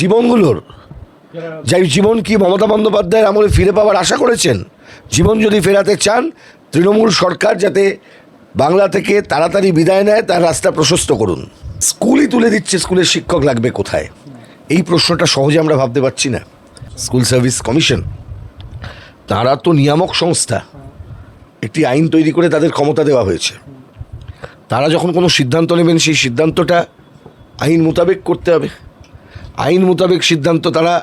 জীবনগুলোর, যাই জীবন কি মমতা বন্দ্যোপাধ্যায়ের আমলে ফিরে পাওয়ার আশা করেছেন? জীবন যদি ফেরাতে চান, তৃণমূল সরকার যাতে বাংলা থেকে তাড়াতাড়ি বিদায় নেয়, তার রাস্তা প্রশস্ত করুন। স্কুলই তুলে দিচ্ছে, স্কুলের শিক্ষক লাগবে কোথায়? এই প্রশ্নটা সহজে আমরা ভাবতে পারছি না। স্কুল সার্ভিস কমিশন, তারা তো নিয়ামক সংস্থা। একটি আইন তৈরি করে তাদের ক্ষমতা দেওয়া হয়েছে। তারা যখন কোনো সিদ্ধান্ত নেবেন, সেই সিদ্ধান্তটা আইন মোতাবেক করতে হবে। আইন মোতাবেক সিদ্ধান্ত তারা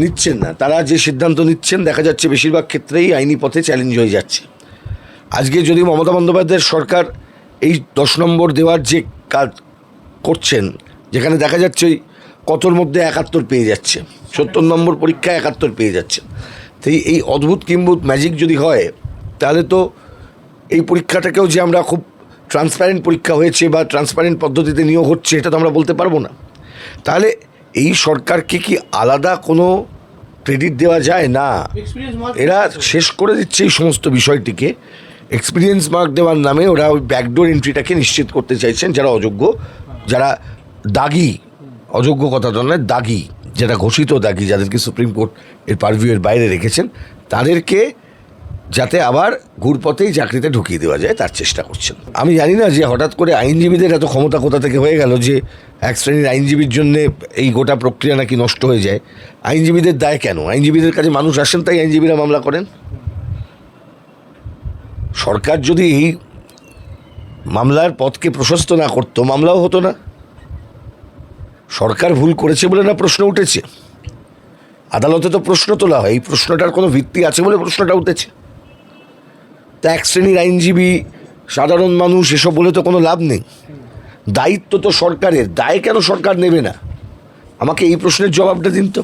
নিচ্ছেন না। তারা যে সিদ্ধান্ত নিচ্ছেন, দেখা যাচ্ছে বেশিরভাগ ক্ষেত্রেই আইনি পথে চ্যালেঞ্জ হয়ে যাচ্ছে। আজকে যদি মমতা বন্দ্যোপাধ্যায়ের সরকার এই দশ নম্বর দেওয়ার যে কাজ করছেন, যেখানে দেখা যাচ্ছে ওই কতর মধ্যে একাত্তর পেয়ে যাচ্ছে, সত্তর নম্বর পরীক্ষায় একাত্তর পেয়ে যাচ্ছে, তাই এই অদ্ভুত কিম্বুত ম্যাজিক যদি হয়, তাহলে তো এই পরীক্ষাটাকেও যে আমরা খুব ট্রান্সপারেন্ট পরীক্ষা হয়েছে বা ট্রান্সপারেন্ট পদ্ধতিতে নিয়োগ হচ্ছে, এটা তো আমরা বলতে পারব না। তাহলে এই সরকারকে কি আলাদা কোনো ক্রেডিট দেওয়া যায়? না। এরা শেষ করে দিচ্ছে এই সমস্ত বিষয়টিকে। এক্সপিরিয়েন্স মার্ক দেওয়ার নামে ওরা ওই ব্যাকডোর এন্ট্রিটাকে নিশ্চিত করতে চাইছেন যারা অযোগ্য যারা দাগি। অযোগ্য কথা নয় দাগি। যারা ঘোষিত দাগি যাদেরকে সুপ্রিম কোর্ট এর পারভিউয়ের বাইরে রেখেছেন তাদেরকে যাতে আবার ঘুরপথেই চাকরিতে ঢুকিয়ে দেওয়া যায়, তার চেষ্টা করছেন। আমি জানি না যে হঠাৎ করে আইনজীবীদের এত ক্ষমতা কোথা থেকে হয়ে গেল যে এক শ্রেণির আইনজীবীর জন্য এই গোটা প্রক্রিয়া নাকি নষ্ট হয়ে যায়। আইনজীবীদের দায় কেন? আইনজীবীদের কাছে মানুষ আসেন তাই আইনজীবীরা মামলা করেন? সরকার যদি এই মামলার পথকে প্রশস্ত না করতো, মামলাও হতো না। সরকার ভুল করেছে বলে না প্রশ্ন উঠেছে? আদালতে তো প্রশ্ন তোলা হয়, এই প্রশ্নটার কোনো ভিত্তি আছে বলে প্রশ্নটা উঠেছে। তা এক শ্রেণির আইনজীবী সাধারণ মানুষ এসব বলে তো কোনো লাভ নেই। দায়িত্ব তো সরকারের দায় কেন সরকার নেবে না? আমাকে এই প্রশ্নের জবাবটা দিন তো।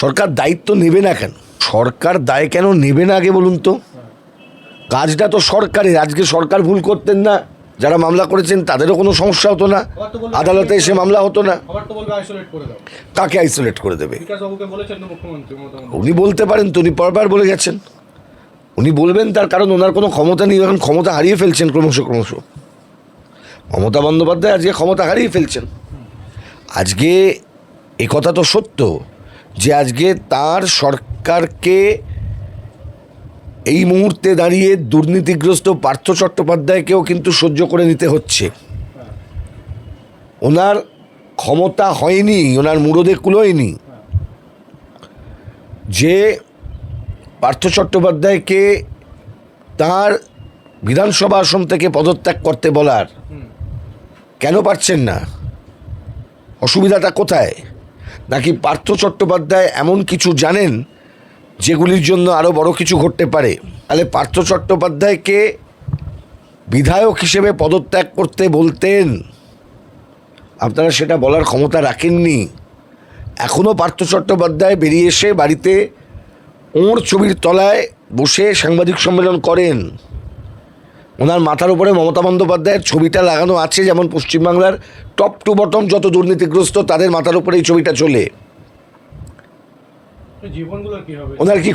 সরকার দায়িত্ব নেবে না কেন? সরকার দায় কেন নেবে না আগে বলুন তো? কাজটা তো সরকারের আজকে সরকার ভুল করতেন না। যারা মামলা করেছেন তাদেরও কোনো সমস্যা হতো না। আদালতে এসে মামলা হতো না। আবার তো বলবে আইসোলেট করে কাকে আইসোলেট করে দেবে। উনি বলতে পারেন তো উনি পরবার বলে গেছেন। উনি বলবেন তার কারণ ওনার কোনো ক্ষমতা নেই, এখন ক্ষমতা হারিয়ে ফেলছেন ক্রমশ ক্রমশ। মমতা বন্দ্যোপাধ্যায় আজকে ক্ষমতা হারিয়ে ফেলছেন। আজকে এ কথা তো সত্য যে আজকে তার সরকারকে এই মুহূর্তে দাঁড়িয়ে দুর্নীতিগ্রস্ত পার্থ চট্টোপাধ্যায়কেও কিন্তু সহ্য করে নিতে হচ্ছে। ওনার ক্ষমতা হয়নি, ওনার মুরদে কুলোয়নি। যে পার্থ চট্টোপাধ্যায়কে তার বিধানসভা আসন থেকে পদত্যাগ করতে বলার। কেন পারছেন না? অসুবিধাটা কোথায়? নাকি পার্থ চট্টোপাধ্যায় এমন কিছু জানেন যেগুলির জন্য আরও বড় কিছু ঘটতে পারে? তাহলে পার্থ চট্টোপাধ্যায়কে বিধায়ক হিসেবে পদত্যাগ করতে বলতেন। আপনারা সেটা বলার ক্ষমতা রাখেননি। এখনও পার্থ চট্টোপাধ্যায় বেরিয়ে এসে বাড়িতে ওর ছবির তলায় বসে সাংবাদিক সম্মেলন করেন। ওনার মাথার উপরে মমতা বন্দ্যোপাধ্যায়ের ছবিটা লাগানো আছে যেমন পশ্চিমবাংলার টপ টু বটম যত দুর্নীতিগ্রস্ত তাদের মাথার উপরে এই ছবিটা চলে। ওনার কি